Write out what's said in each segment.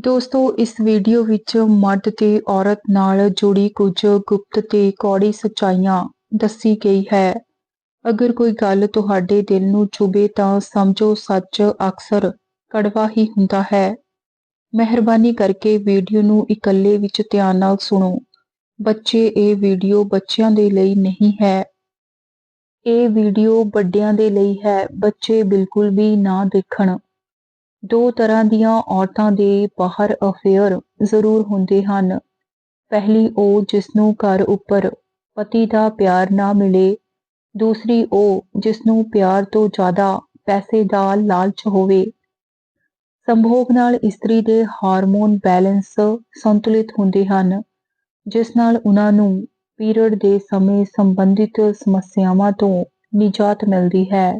ਦੋਸਤੋ, ਇਸ ਵੀਡੀਓ ਵਿੱਚ ਮਰਦ ਤੇ ਔਰਤ ਨਾਲ ਜੁੜੀ ਕੁਝ ਗੁਪਤ ਤੇ ਕੌੜੀ ਸੱਚਾਈਆਂ ਦੱਸੀ ਗਈ ਹੈ। ਅਗਰ ਕੋਈ ਗੱਲ ਤੁਹਾਡੇ ਦਿਲ ਨੂੰ ਚੁਭੇ ਤਾਂ ਸਮਝੋ, ਸੱਚ ਅਕਸਰ ਕੜਵਾ ਹੀ ਹੁੰਦਾ ਹੈ। ਮਿਹਰਬਾਨੀ ਕਰਕੇ ਵੀਡੀਓ ਨੂੰ ਇਕੱਲੇ ਵਿੱਚ ਧਿਆਨ ਨਾਲ ਸੁਣੋ। ਬੱਚੇ, ਇਹ ਵੀਡੀਓ ਬੱਚਿਆਂ ਦੇ ਲਈ ਨਹੀਂ ਹੈ। ਇਹ ਵੀਡੀਓ ਵੱਡਿਆਂ ਦੇ ਲਈ ਹੈ। ਬੱਚੇ ਬਿਲਕੁਲ ਵੀ ਨਾ ਦੇਖਣ। ਦੋ ਤਰ੍ਹਾਂ ਦੀਆਂ ਔਰਤਾਂ ਦੇ ਬਾਹਰ ਅਫੇਅਰ ਜ਼ਰੂਰ ਹੁੰਦੇ ਹਨ। ਪਹਿਲੀ ਉਹ ਜਿਸ ਨੂੰ ਘਰ ਉੱਪਰ ਪਤੀ ਦਾ ਪਿਆਰ ਨਾ ਮਿਲੇ। ਦੂਸਰੀ ਉਹ ਜਿਸ ਨੂੰ ਪਿਆਰ ਤੋਂ ਜ਼ਿਆਦਾ ਪੈਸੇ ਦਾ ਲਾਲਚ ਹੋਵੇ। ਸੰਭੋਗ ਨਾਲ ਇਸਤਰੀ ਦੇ ਹਾਰਮੋਨ ਬੈਲੈਂਸ ਸੰਤੁਲਿਤ ਹੁੰਦੇ ਹਨ, ਜਿਸ ਨਾਲ ਉਹਨਾਂ ਨੂੰ ਪੀਰੀਅਡ ਦੇ ਸਮੇਂ ਸੰਬੰਧਿਤ ਸਮੱਸਿਆਵਾਂ ਤੋਂ ਨਿਜਾਤ ਮਿਲਦੀ ਹੈ।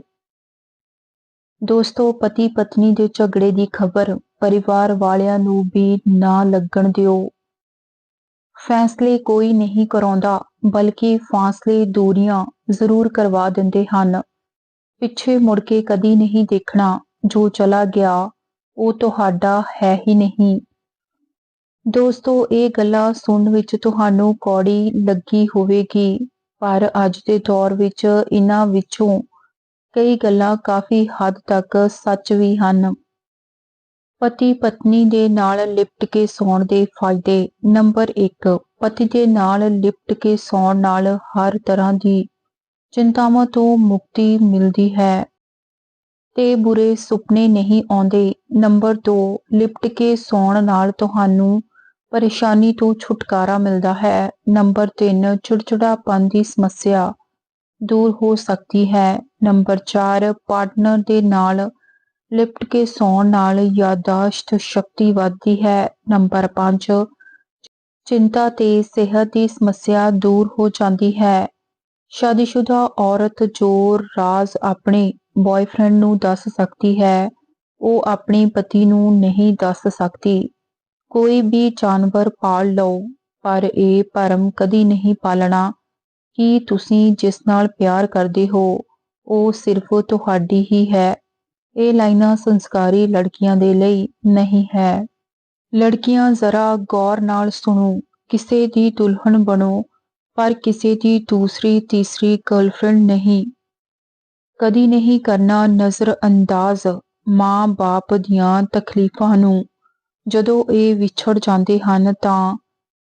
ਦੋਸਤੋ ਪਤੀ ਪਤਨੀ ਦੇ ਝਗੜੇ ਦੀ ਖਬਰ ਪਰਿਵਾਰ ਵਾਲਿਆਂ ਨੂੰ ਵੀ ਨਾ ਲੱਗਣ ਦਿਓ। ਫੈਸਲੇ ਕੋਈ ਨਹੀਂ ਕਰਾਉਂਦਾ, ਬਲਕਿ ਫਾਸਲੇ ਦੂਰੀਆਂ ਜ਼ਰੂਰ ਕਰਵਾ ਦਿੰਦੇ ਹਨ। ਪਿੱਛੇ ਮੁੜ ਕੇ ਕਦੀ ਨਹੀਂ ਦੇਖਣਾ, ਜੋ ਚਲਾ ਗਿਆ, ਉਹ ਤੁਹਾਡਾ ਹੈ ਹੀ ਨਹੀਂ। ਦੋਸਤੋ, ਇਹ ਗੱਲਾਂ ਸੁਣਨ ਵਿੱਚ ਤੁਹਾਨੂੰ ਕੌੜੀ ਲੱਗੀ ਹੋਵੇਗੀ, ਪਰ ਅੱਜ ਦੇ ਦੌਰ ਵਿੱਚ ਇਹਨਾਂ ਵਿੱਚੋਂ ਕਈ ਗੱਲਾਂ ਕਾਫੀ ਹੱਦ ਤੱਕ ਸੱਚ ਵੀ ਹਨ। ਪਤੀ ਪਤਨੀ ਦੇ ਨਾਲ ਲਿਪਟ ਕੇ ਸੌਣ ਦੇ ਫਾਇਦੇ ਨੰਬਰ 1 ਪਤੀ ਦੇ ਨਾਲ ਲਿਪਟ ਕੇ ਸੌਣ ਨਾਲ ਹਰ ਤਰ੍ਹਾਂ ਦੀ ਚਿੰਤਾਵਾਂ ਤੋਂ ਮੁਕਤੀ ਮਿਲਦੀ ਹੈ ਤੇ ਬੁਰੇ ਸੁਪਨੇ ਨਹੀਂ ਆਉਂਦੇ। ਨੰਬਰ 2 ਲਿਪਟ ਕੇ ਸੌਣ ਨਾਲ ਤੁਹਾਨੂੰ ਪਰੇਸ਼ਾਨੀ ਤੋਂ ਛੁਟਕਾਰਾ ਮਿਲਦਾ ਹੈ। ਨੰਬਰ 3 ਚਿੜਚਿੜਾਪਨ ਦੀ ਸਮੱਸਿਆ ਦੂਰ ਹੋ ਸਕਦੀ ਹੈ। ਨੰਬਰ 4 ਪਾਰਟਨਰ ਦੇ ਨਾਲ ਲਿਪਟ ਕੇ ਸੌਣ ਨਾਲ ਯਾਦਾਸ਼ਤ ਸ਼ਕਤੀ ਵਧਦੀ ਹੈ। ਨੰਬਰ 5 ਚਿੰਤਾ ਤੇ ਸਿਹਤ ਦੀ ਸਮੱਸਿਆ ਦੂਰ ਹੋ ਜਾਂਦੀ ਹੈ। ਸ਼ਾਦੀशुदा ਔਰਤ ਜੋ ਰਾਜ਼ ਆਪਣੇ ਬॉयਫ੍ਰੈਂਡ ਨੂੰ ਦੱਸ ਸਕਦੀ ਹੈ, ਉਹ ਆਪਣੇ ਪਤੀ ਨੂੰ ਨਹੀਂ ਦੱਸ ਸਕਦੀ। ਕੋਈ ਵੀ ਜਾਨਵਰ ਪਾਲ ਲਓ, ਪਰ ਇਹ ਭਰਮ ਕਦੀ ਨਹੀਂ ਪਾਲਣਾ। ਕਿ ਤੁਸੀਂ ਜਿਸ ਨਾਲ ਪਿਆਰ ਕਰਦੇ ਹੋ, ਉਹ ਸਿਰਫ ਤੁਹਾਡੀ ਹੀ ਹੈ। ਇਹ ਲਾਈਨਾਂ ਸੰਸਕਾਰੀ ਲੜਕੀਆਂ ਦੇ ਲਈ ਨਹੀਂ ਹੈ। ਲੜਕੀਆਂ ਜ਼ਰਾ ਗੌਰ ਨਾਲ ਸੁਣੋ, ਕਿਸੇ ਦੀ ਦੁਲਹਨ ਬਣੋ, ਪਰ ਕਿਸੇ ਦੀ ਦੂਸਰੀ, ਤੀਸਰੀ ਗਰਲਫ੍ਰੈਂਡ ਨਹੀਂ। ਕਦੀ ਨਹੀਂ ਕਰਨਾ ਨਜ਼ਰ ਅੰਦਾਜ਼ ਮਾਂ-ਬਾਪ ਦੀਆਂ ਤਕਲੀਫਾਂ ਨੂੰ। ਜਦੋਂ ਇਹ ਵਿਛੜ ਜਾਂਦੇ ਹਨ ਤਾਂ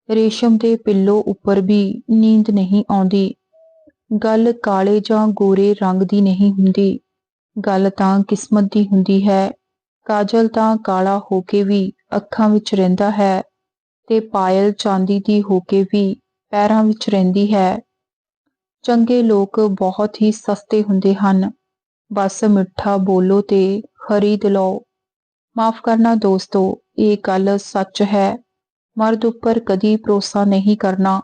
ਰੇਸ਼ਮ ਦੇ ਪਿੱਲੋ ਉੱਪਰ ਵੀ ਨੀਂਦ ਨਹੀਂ ਆਉਂਦੀ। ਗੱਲ ਕਾਲੇ ਜਾਂ ਗੋਰੇ ਰੰਗ ਦੀ ਨਹੀਂ ਹੁੰਦੀ। ਗੱਲ ਤਾਂ ਕਿਸਮਤ ਦੀ ਹੁੰਦੀ ਹੈ। ਕਾਜਲ ਤਾਂ ਕਾਲਾ ਹੋ ਕੇ ਵੀ ਅੱਖਾਂ ਵਿੱਚ ਰਹਿੰਦਾ ਹੈ ਤੇ ਪਾਇਲ ਚਾਂਦੀ ਦੀ ਹੋ ਕੇ ਵੀ ਪੈਰਾਂ ਵਿੱਚ ਰਹਿੰਦੀ ਹੈ। ਚੰਗੇ ਲੋਕ ਬਹੁਤ ਹੀ ਸਸਤੇ ਹੁੰਦੇ ਹਨ। ਬਸ ਮਿੱਠਾ ਬੋਲੋ ਤੇ ਖਰੀਦ ਲਓ। ਮਾਫ ਕਰਨਾ ਦੋਸਤੋ, ਇਹ ਗੱਲ ਸੱਚ ਹੈ। ਮਰਦ ਉੱਪਰ ਕਦੀ ਭਰੋਸਾ ਨਹੀਂ ਕਰਨਾ,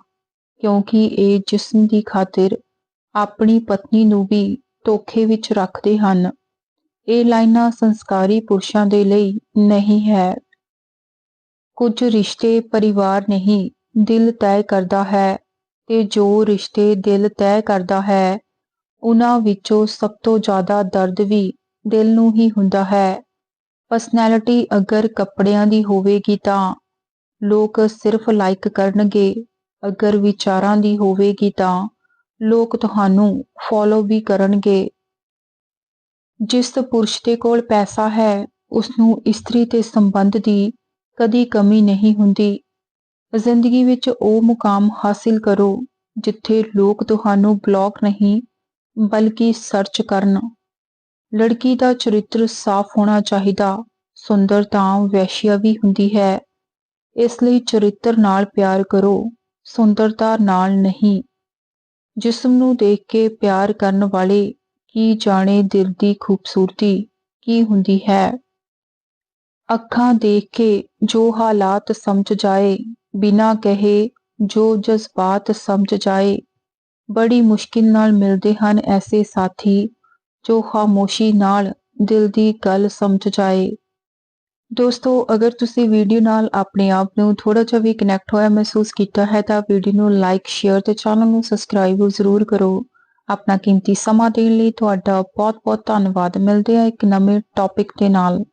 ਕਿਉਂਕਿ ਇਹ ਜਿਸਮ ਦੀ ਖਾਤਰ ਆਪਣੀ ਪਤਨੀ ਨੂੰ ਵੀ ਧੋਖੇ ਵਿੱਚ ਰੱਖਦੇ ਹਨ। ਇਹ ਲਾਈਨਾਂ ਸੰਸਕਾਰੀ ਪੁਰਸ਼ਾਂ ਦੇ ਲਈ ਨਹੀਂ ਹੈ। ਕੁਝ ਰਿਸ਼ਤੇ ਪਰਿਵਾਰ ਨਹੀਂ, ਦਿਲ ਤੈਅ ਕਰਦਾ ਹੈ ਤੇ ਜੋ ਰਿਸ਼ਤੇ ਦਿਲ ਤੈਅ ਕਰਦਾ ਹੈ, ਉਹਨਾਂ ਵਿੱਚੋਂ ਸਭ ਤੋਂ ਜ਼ਿਆਦਾ ਦਰਦ ਵੀ ਦਿਲ ਨੂੰ ਹੀ ਹੁੰਦਾ ਹੈ। ਪਰਸਨੈਲਿਟੀ ਅਗਰ ਕੱਪੜਿਆਂ ਦੀ ਹੋਵੇਗੀ ਤਾਂ ਲੋਕ ਸਿਰਫ ਲਾਈਕ ਕਰਨਗੇ, ਅਗਰ ਵਿਚਾਰਾਂ ਦੀ ਹੋਵੇਗੀ ਤਾਂ ਲੋਕ ਤੁਹਾਨੂੰ ਫੋਲੋ ਵੀ ਕਰਨਗੇ। ਜਿਸ ਪੁਰਸ਼ ਦੇ ਕੋਲ ਪੈਸਾ ਹੈ ਉਸ ਨੂੰ ਇਸਤਰੀ ਤੇ ਸੰਬੰਧ ਦੀ ਕਦੀ ਕਮੀ ਨਹੀਂ ਹੁੰਦੀ। ਜ਼ਿੰਦਗੀ ਵਿੱਚ ਉਹ ਮੁਕਾਮ ਹਾਸਿਲ ਕਰੋ, ਜਿੱਥੇ ਲੋਕ ਤੁਹਾਨੂੰ ਬਲੌਕ ਨਹੀਂ, ਬਲਕਿ ਸਰਚ ਕਰਨ। ਲੜਕੀ ਦਾ ਚਰਿੱਤਰ ਸਾਫ਼ ਹੋਣਾ ਚਾਹੀਦਾ, ਸੁੰਦਰ ਤਾਂ ਵੈਸ਼ਿਆ ਵੀ ਹੁੰਦੀ ਹੈ। ਇਸ ਲਈ ਚਰਿੱਤਰ ਨਾਲ ਪਿਆਰ ਕਰੋ, ਸੁੰਦਰਤਾ ਨਾਲ ਨਹੀਂ। ਜਿਸਮ ਨੂੰ ਦੇਖ ਕੇ ਪਿਆਰ ਕਰਨ ਵਾਲੇ ਕੀ ਜਾਣੇ ਦਿਲ ਦੀ ਖੂਬਸੂਰਤੀ ਕੀ ਹੁੰਦੀ ਹੈ? ਅੱਖਾਂ ਦੇਖ ਕੇ ਜੋ ਹਾਲਾਤ ਸਮਝ ਜਾਏ, ਬਿਨਾ ਕਹੇ ਜੋ ਜਜ਼ਬਾਤ ਸਮਝ ਜਾਏ, ਬੜੀ ਮੁਸ਼ਕਿਲ ਨਾਲ ਮਿਲਦੇ ਹਨ ਐਸੇ ਸਾਥੀ ਜੋ ਖਾਮੋਸ਼ੀ ਨਾਲ ਦਿਲ ਦੀ ਗੱਲ ਸਮਝ ਜਾਏ। ਦੋਸਤੋ, ਅਗਰ ਤੁਸੀਂ ਵੀਡੀਓ ਨਾਲ ਆਪਣੇ ਆਪ ਨੂੰ ਥੋੜਾ ਜਿਹਾ ਵੀ ਕਨੈਕਟ ਹੋਇਆ ਮਹਿਸੂਸ ਕੀਤਾ ਹੈ, ਤਾਂ ਵੀਡੀਓ ਨੂੰ ਲਾਈਕ ਸ਼ੇਅਰ ਤੇ ਚੈਨਲ ਨੂੰ ਸਬਸਕ੍ਰਾਈਬ ਜ਼ਰੂਰ ਕਰੋ। ਆਪਣਾ ਕੀਮਤੀ ਸਮਾਂ ਦੇਣ ਲਈ ਤੁਹਾਡਾ ਬਹੁਤ ਬਹੁਤ ਧੰਨਵਾਦ। ਮਿਲਦੇ ਆ ਇੱਕ ਨਵੇਂ ਟੌਪਿਕ ਦੇ ਨਾਲ।